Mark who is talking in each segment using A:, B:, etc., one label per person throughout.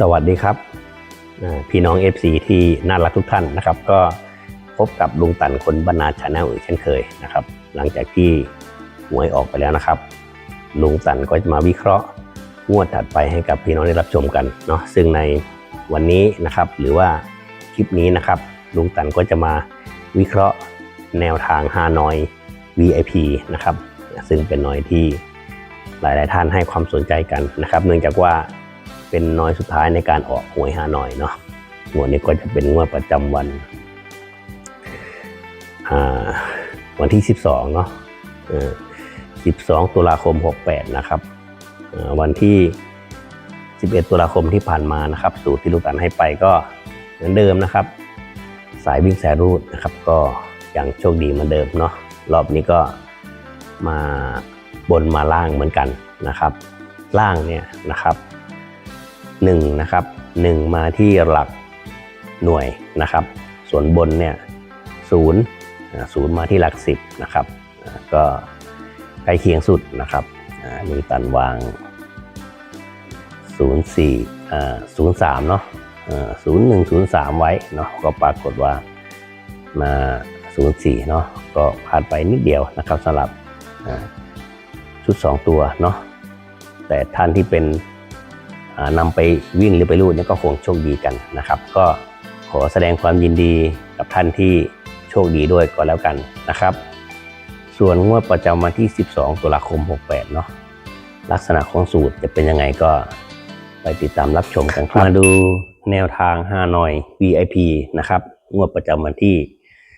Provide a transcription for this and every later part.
A: สวัสดีครับ พี่น้อง FC ที่น่ารักทุกท่านนะครับ ก็พบกับลุงตันคนบรรณาชาแนลอีกเช่นเคยนะครับ หลังจากที่หวยออกไปแล้วนะครับ ลุงตันก็จะมาวิเคราะห์งวดถัดไปให้กับพี่น้องได้รับชมกันเนาะซึ่งในวันนี้นะครับ หรือว่าคลิปนี้นะครับ ลุงตันก็จะมาวิเคราะห์แนวทางฮานอย VIP นะครับ ซึ่งเป็นน้อยที่หลาย ๆ ท่านให้ความสนใจกันนะครับ เนื่องจากว่า เป็นน้อยสุดท้ายในการออกหวยฮานอยเนาะงวดนี้ก็จะเป็นงวดประจำวันอ่าวันที่ 12 เนาะเออ12 ตุลาคม 68 นะครับอ่าวันที่ 11 ตุลาคมที่ผ่านมานะครับ สูตรที่ลูกตันให้ไปก็เหมือนเดิมนะครับ สายวิ่งสายรูดนะครับ ก็ยังโชคดีเหมือนเดิมเนาะ รอบนี้ก็มาบนมาล่างเหมือนกันนะครับ ล่างเนี่ยนะครับ หนึ่งนะครับหนึ่งมาที่หลักหน่วยนะครับ ส่วนบนเนี่ยศูนย์ศูนย์มาที่หลักสิบนะครับก็ใกล้เคียงสุดนะครับอ่าลุงตันวางศูนย์สี่ศูนย์สามเนาะศูนย์หนึ่งศูนย์สามไว้เนาะก็ปรากฏว่ามาศูนย์สี่เนาะก็ผ่านไปนิดเดียวนะครับสำหรับชุดสองตัวเนาะแต่ท่านที่เป็น นำไปวิ่งหรือไปรูดเนี่ยก็คงโชคดีกันนะครับ ก็ขอแสดงความยินดีกับท่านที่โชคดีด้วยก็แล้วกันนะครับ ส่วนงวดประจำวันที่ 12 ตุลาคม 68 เนาะลักษณะของสูตรจะเป็นยังไงก็ไปติดตามรับชมกันครับ มาดูแนวทางฮานอย VIP นะครับ งวดประจำวันที่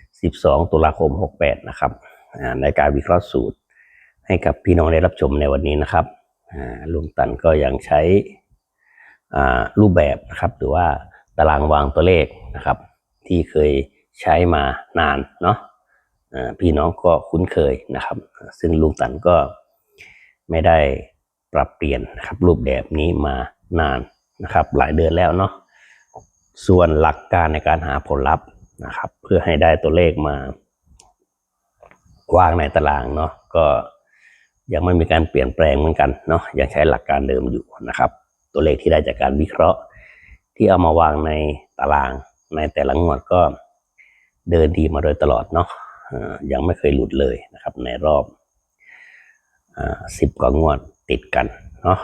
A: 12 ตุลาคม 68 นะครับในการวิเคราะห์สูตร ให้กับพี่น้องได้รับชมในวันนี้นะครับลุงตันก็ยังใช้ รูปแบบนะครับหรือว่าตารางวางตัวเลขนะครับ ที่เคยใช้มานานเนาะพี่น้องก็คุ้นเคยนะครับ ซึ่งลุงตันก็ไม่ได้ปรับเปลี่ยนนะครับรูปแบบนี้มานานนะครับ หลายเดือนแล้วเนาะส่วนหลักการในการหาผลลัพธ์นะครับ เพื่อให้ได้ตัวเลขมาวางในตารางเนาะก็ยังไม่มีการเปลี่ยนแปลงเหมือนกันเนาะยังใช้หลักการเดิมอยู่นะครับ ตัวเลขที่ได้จากการวิเคราะห์ ที่เอามาวางในตารางในแต่ละงวดก็เดินดีมาโดยตลอดเนาะยังไม่เคยหลุดเลยนะครับ ในรอบสิบกว่างวดติดกันเนาะ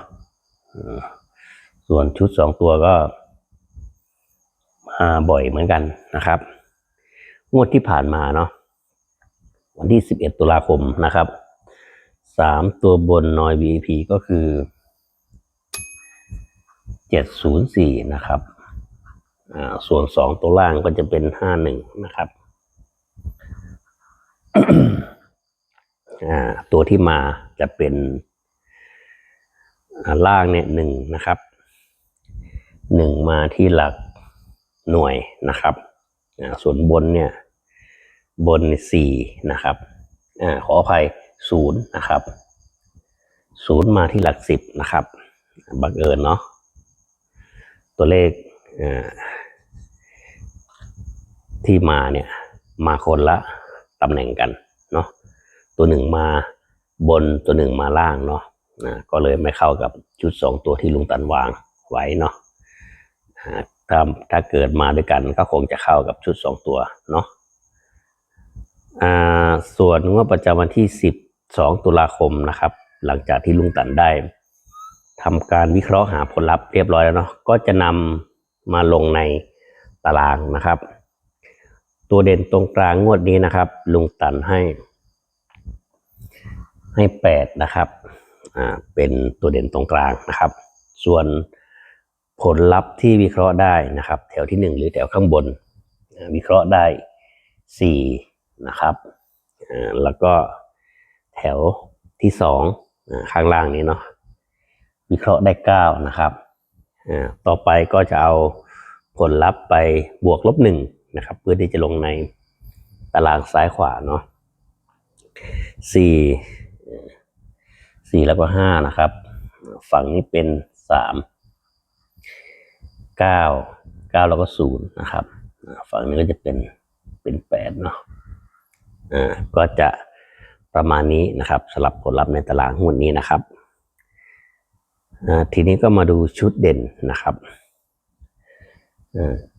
A: ส่วนชุดสองตัวก็มาบ่อยเหมือนกันนะครับ งวดที่ผ่านมาเนาะวันที่สิบเอ็ดตุลาคมนะครับสามตัวบนนอย VIP ก็คือ เจ็ดศูนย์สี่นะครับ ส่วนสองตัวล่างก็จะเป็นห้าหนึ่งนะครับ ตัวที่มาจะเป็นล่างเนี่ยหนึ่งนะครับหนึ่งมาที่หลักหน่วยนะครับ ส่วนบนเนี่ยบนสี่นะครับอขออภัยศูนย์นะครับศูนย์มาที่หลักสิบนะครับ บังเอิญเนาะ ตัวเลขที่มาเนี่ยมาคนละตำแหน่งกันเนาะตัวหนึ่งมาบนตัวหนึ่งมาล่างเนาะนะก็เลยไม่เข้ากับชุดสองตัวที่ลุงตันวางไว้เนาะถ้าถ้าเกิดมาด้วยกันก็คงจะเข้ากับชุดสองตัวเนาะส่วนงวดประจำวันที่สิบสองตุลาคมนะครับ หลังจากที่ลุงตันได้ ทำการวิเคราะห์หาผลลัพธ์เรียบร้อยแล้วเนาะก็จะนำมาลงในตารางนะครับ ตัวเด่นตรงกลางงวดนี้นะครับ ลุงตันให้ ให้แปดนะครับอ่าเป็นตัวเด่นตรงกลางนะครับ ส่วนผลลัพธ์ที่วิเคราะห์ได้นะครับ แถวที่หนึ่งหรือแถวข้างบน วิเคราะห์ได้สี่นะครับอ่าแล้วก็แถวที่สองข้างล่างนี้เนาะ วิเคราะห์ได้เก้านะครับอ่าต่อไปก็จะเอาผลลัพธ์ไปบวกลบหนึ่งนะครับ เพื่อที่จะลงในตารางซ้ายขวาเนาะสี่สี่แล้วก็ห้านะครับ ฝั่งนี้เป็นสามเก้าเก้าแล้วก็ศูนย์นะครับ ฝั่งนี้ก็จะเป็นเป็นแปดเนาะอ่าก็จะประมาณนี้นะครับสำหรับผลลัพธ์ในตารางงวดนี้นะครับ ทีนี้ก็มาดูชุดเด่นนะครับ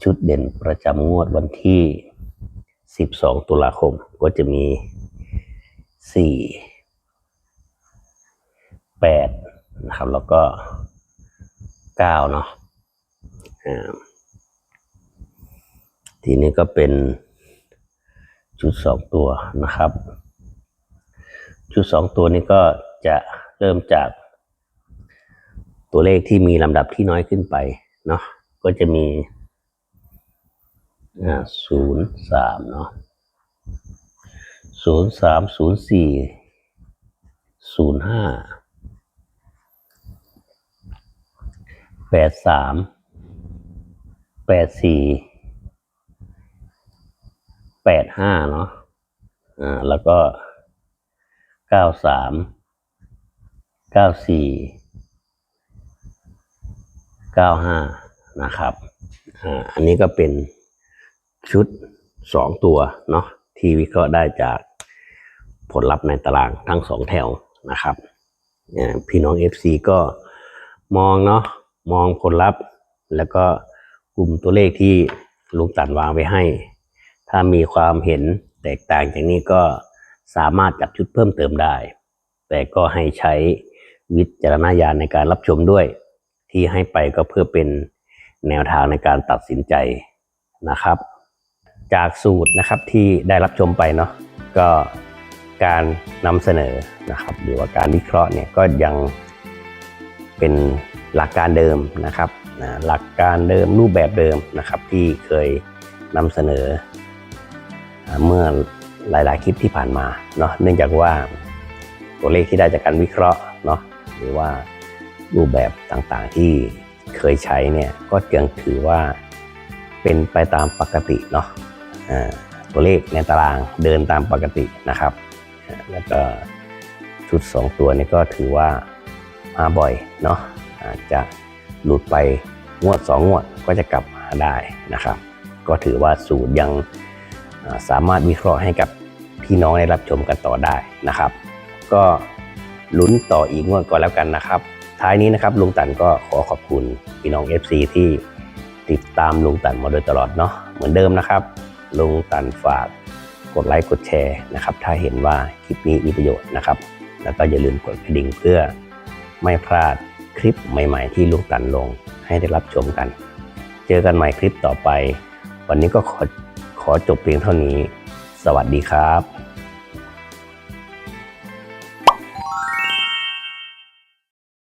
A: ชุดเด่นประจำงวดวันที่ 12 ตุลาคมก็จะมี 4 8 นะครับ แล้วก็ 9 เนาะทีนี้ก็เป็นชุด 2 ตัวนะครับ ชุด 2 ตัวนี้ก็จะเริ่มจาก ตัวเลขที่มีลำดับที่น้อยขึ้นไปเนาะก็จะมีศูนย์สามเนาะศูนย์สามศูนย์สี่ศูนย์ห้าแปดสามแปดสี่แปดห้าเนาะอ่าแล้วก็เก้าสามเก้าสี่ เก้าห้านะครับอ่าอันนี้ก็เป็นชุดสองตัวเนาะที่วิเคราะห์ได้จากผลลัพธ์ในตารางทั้งสองแถวนะครับเอ่พี่น้อง FC ก็มองเนาะมองผลลัพธ์แล้วก็กลุ่มตัวเลขที่ลุงตันวางไว้ให้ ถ้ามีความเห็นแตกต่างจากนี้ก็สามารถจับชุดเพิ่มเติมได้ แต่ก็ให้ใช้วิจารณญาณในการรับชมด้วย ที่ให้ไปก็เพื่อเป็นแนวทางในการตัดสินใจนะครับ จากสูตรนะครับที่ได้รับชมไปเนาะก็การนำเสนอนะครับ หรือว่าการวิเคราะห์เนี่ยก็ยังเป็นหลักการเดิมนะครับนะหลักการเดิมรูปแบบเดิมนะครับ ที่เคยนำเสนอเมื่อหลาย ๆ คลิปที่ผ่านมาเนาะเนื่องจากว่าตัวเลขที่ได้จากการวิเคราะห์เนาะหรือว่า รูปแบบต่างๆที่เคยใช้เนี่ยก็ยังถือว่าเป็นไปตามปกติเนาะตัวเลขในตารางเดินตามปกตินะครับ แล้วก็ชุด 2 ตัวนี้ก็ถือว่ามาบ่อยเนาะอาจจะหลุดไปงวด 2 งวดก็จะกลับมาได้นะครับ ก็ถือว่าสูตรยังสามารถวิเคราะห์ให้กับพี่น้องได้รับชมกันต่อได้นะครับ ก็ลุ้นต่ออีกงวดก่อนแล้วกันนะครับ ท้ายนี้นะครับลุงตันก็ขอขอบคุณพี่น้อง FC ที่ติดตามลุงตันมาโดยตลอดเนาะเหมือนเดิมนะครับ ลุงตันฝากกดไลค์กดแชร์นะครับ ถ้าเห็นว่าคลิปนี้มีประโยชน์นะครับ แล้วก็อย่าลืมกดกระดิ่งเพื่อไม่พลาดคลิปใหม่ ๆ ที่ลุงตันลงให้ได้รับชมกัน เจอกันใหม่คลิปต่อไป วันนี้ก็ขอขอจบเพียงเท่านี้ สวัสดีครับ